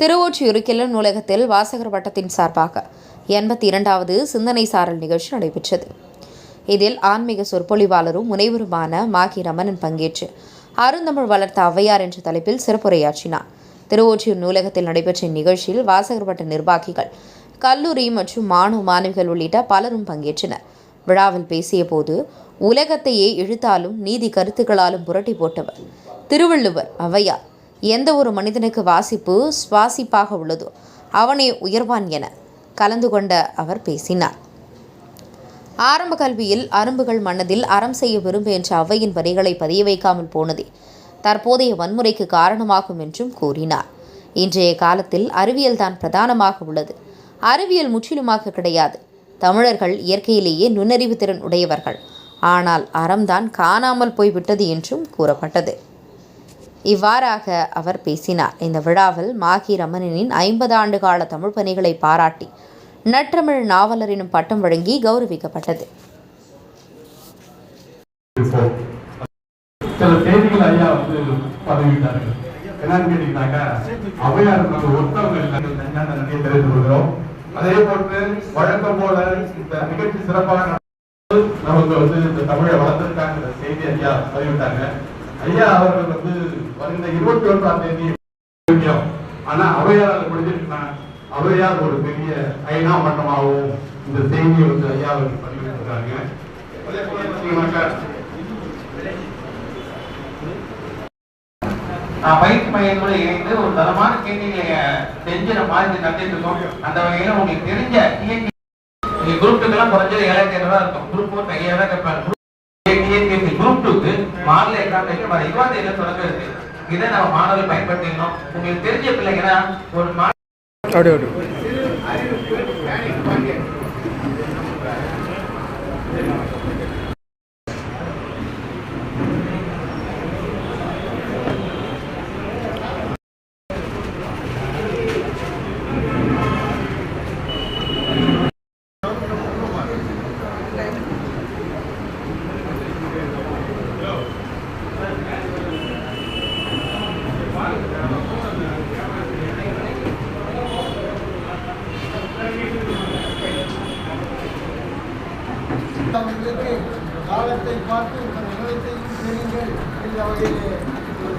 திருவொற்றியூர் கிளர் நூலகத்தில் வாசகர் வட்டத்தின் சார்பாக எண்பத்தி இரண்டாவது சிந்தனை சாரல் நிகழ்ச்சி நடைபெற்றது. இதில் ஆன்மீக சொற்பொழிவாளரும் முனைவருமான மாகி ரமணன் பங்கேற்று அருந்தமிழ் வளர்த்த ஔவையார் என்ற தலைப்பில் சிறப்புரையாற்றினார். திருவொற்றியூர் நூலகத்தில் நடைபெற்ற இந்நிகழ்ச்சியில் வாசகர் வட்ட நிர்வாகிகள் கல்லூரி மற்றும் மாணவ மாணவிகள் உள்ளிட்ட பலரும் பங்கேற்றனர். விழாவில் பேசிய போது உலகத்தையே இழுத்தாலும் நீதி கருத்துக்களாலும் புரட்டி போட்டவர் திருவள்ளுவர் ஔவையார். எந்த ஒரு மனிதனுக்கு வாசிப்பு சுவாசிப்பாக உள்ளதோ அவனே உயர்வான் என கலந்து கொண்ட அவர் பேசினார். ஆரம்ப கல்வியில் அரும்புகள் மனதில் அறம் செய்ய விரும்பு என்ற ஔவையின் வரிகளை பதிய வைக்காமல் போனதே தற்போதைய வன்முறைக்கு காரணமாகும் என்றும் கூறினார். இன்றைய காலத்தில் அறிவியல் தான் பிரதானமாக உள்ளது. அறிவியல் முற்றிலுமாக கிடையாது. தமிழர்கள் இயற்கையிலேயே நுண்ணறிவு திறன் உடையவர்கள். ஆனால் அறம்தான் காணாமல் போய்விட்டது என்றும் கூறப்பட்டது. இவ்வாறாக அவர் பேசினார். இந்த விழாவில் மாகி ரமணனின் ஐம்பது ஆண்டு கால தமிழ் பணிகளை பாராட்டி நற்றமிழ் நாவலர் எனும் பட்டம் வழங்கி கௌரவிக்கப்பட்டது. சில செய்திகள் ஐயா வந்து பதவிட்டார்கள். என்னன்னு கேட்டீங்கன்னாக்கா அவையார் நம்ம ஒத்தவங்க இல்லை என்னன்னு நிறைய தெரிந்து கொள்கிறோம். அதே போன்று வழக்கம் போல இந்த நிகழ்ச்சி சிறப்பாக நமக்கு வந்து இந்த தமிழை வளர்த்திருக்காங்க செய்தி ஐயா பதிவிட்டாங்க. ஐயா அவர்கள் வந்து வருகிற இருபத்தி ஒன்றாம் தேதி ஆனா அவையார் அதை முடிஞ்சிருக்குன்னா அவையார் ஒரு பெரிய ஐநா மட்டமாகவும் இந்த செய்தியை வந்து ஐயா அவர்கள் பதிவிட்டிருக்காங்க அதே போல நான் பயிற்சி மையங்களோட இணைந்து ஒரு தரமான கேள்விகளை செஞ்சுற நம்ம மாதிரி நடத்திட்டு இருக்கோம். அந்த வகையில உங்களுக்கு தெரிஞ்ச குரூப் டூக்கெல்லாம் குறைஞ்சது ஏழாயிரத்தி ஐநூறு இருக்கும். குரூப் ஒன் ஐயாயிரம் கேட்பாங்க குரூப் டூக்கு மாடல் எக்ஸாம் வைக்க வர இருபது தேதியில தொடங்க இருக்கு இதை நம்ம மாணவர்கள் பயன்படுத்திக்கணும். உங்களுக்கு தெரிஞ்ச பிள்ளைங்கன்னா ஒரு மா தங்களுக்கு காலத்தை பார்த்து இந்த நிலத்தையும் பெறுங்கள் என்ற வகையிலே ஒரு